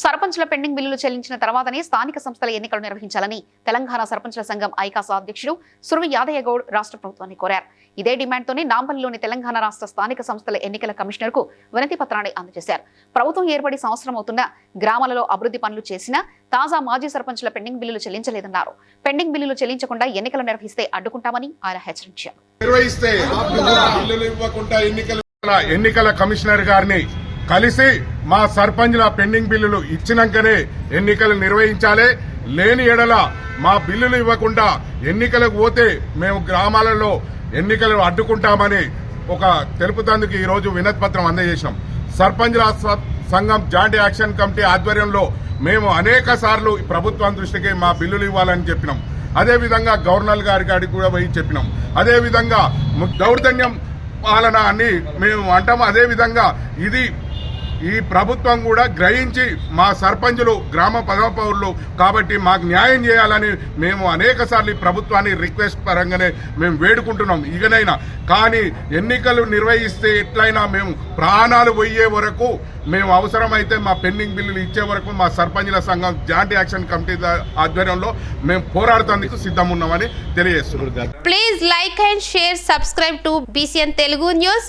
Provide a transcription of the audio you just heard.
సర్పంచ్ల పెండింగ్ బిల్లులు చెల్లించిన తర్వాతనే స్థానిక సంస్థల ఎన్నికలు నిర్వహించాలని తెలంగాణ సర్పంచ్ల సంఘం ఐకాస అధ్యక్షుడు సురవి యాదయ్య గౌడ్ రాష్ట్ర ప్రభుత్వాన్ని కోరారు. ఇదే డిమాండ్తోనే నాంపల్లిలోని తెలంగాణ రాష్ట్ర స్థానిక సంస్థల ఎన్నికల కమిషనర్కు వినతి పత్రాన్ని అందజేశారు. ప్రభుత్వం ఏర్పడి సంవత్సరం అవుతున్న గ్రామాలలో అభివృద్ధి పనులు చేసినా తాజా మాజీ సర్పంచ్ల పెండింగ్ బిల్లులు చెల్లించలేదన్నారు. పెండింగ్ బిల్లులు చెల్లించకుండా ఎన్నికలు నిర్వహిస్తే అడ్డుకుంటామని ఆయన హెచ్చరించారు. ఎన్నికల కమిషనర్ గారిని కలిసి మా సర్పంచ్ల పెండింగ్ బిల్లులు ఇచ్చినాకనే ఎన్నికలు నిర్వహించాలి. లేని ఎడల మా బిల్లులు ఇవ్వకుండా ఎన్నికలకు పోతే మేము గ్రామాలలో ఎన్నికలు అడ్డుకుంటామని ఒక తెలుపుతందుకు ఈరోజు రోజు వినతి అందజేసినాం. సర్పంచ్ల సంఘం జాయింట్ యాక్షన్ కమిటీ ఆధ్వర్యంలో మేము అనేక సార్లు ప్రభుత్వం దృష్టికి మా బిల్లులు ఇవ్వాలని చెప్పినాం. అదేవిధంగా గవర్నర్ గారి కాడికి కూడా పోయి చెప్పినాం. అదేవిధంగా దౌర్జన్యం పాలన అని మేము అంటాం. అదేవిధంగా ఇది ఈ ప్రభుత్వం కూడా గ్రహించి మా సర్పంచులు గ్రామ పదవ పౌరులు కాబట్టి మాకు న్యాయం చేయాలని మేము అనేక సార్లు ప్రభుత్వాన్ని రిక్వెస్ట్ పరంగానే మేము వేడుకుంటున్నాం. ఇకనైనా కానీ ఎన్నికలు నిర్వహిస్తే ఎట్లయినా మేము ప్రాణాలు పోయే వరకు మేము అవసరమైతే మా పెండింగ్ బిల్లులు ఇచ్చే వరకు మా సర్పంచుల సంఘం జాయింట్ యాక్షన్ కమిటీ ఆధ్వర్యంలో మేము పోరాడుతందుకు సిద్ధం ఉన్నామని తెలియజేస్తున్నాం please like and share subscribe to BCN Telugu news